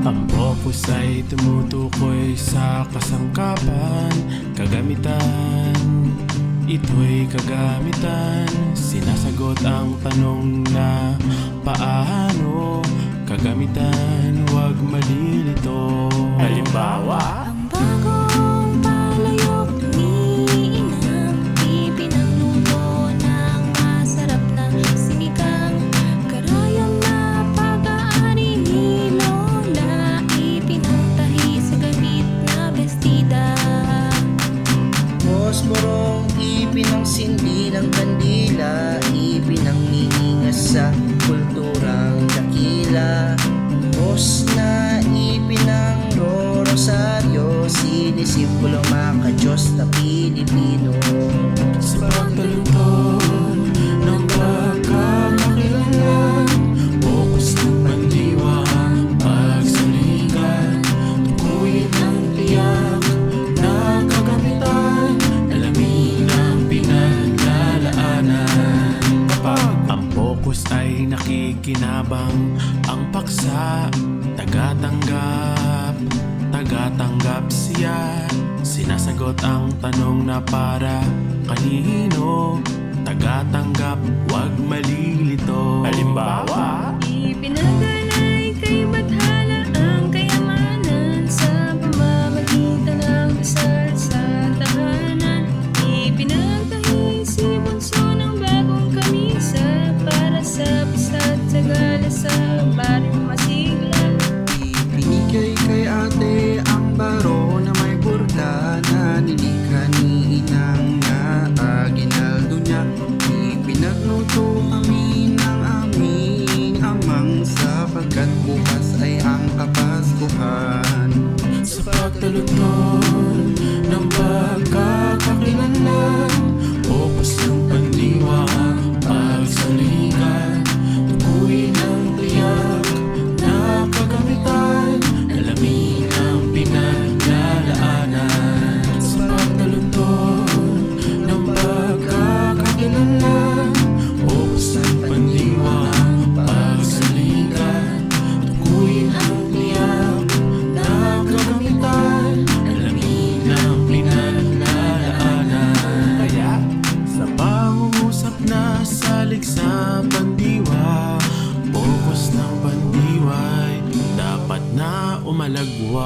Ang focus ay tumutukoy sa kasangkapan. Kagamitan Ito'y kagamitan. Sinasagot ang tanong na paano ng kandila Ipinanginingas sa kulturang dakila. Diyos na ipinang rosaryo Sinisipulong mga ka-Diyos na Pilipino. Sa pagtalungtod Nakikinabang ang paksa. Tagatanggap, tagatanggap siya. Sinasagot ang tanong na para kanino? Tagatanggap, wag malilito. Halimbawa nilikha ni inang na niya Ipinagluto kami ng aming amang Sapagkat bukas ay ang kapaskuhan. Sa pagtaluton ng pag umalagwa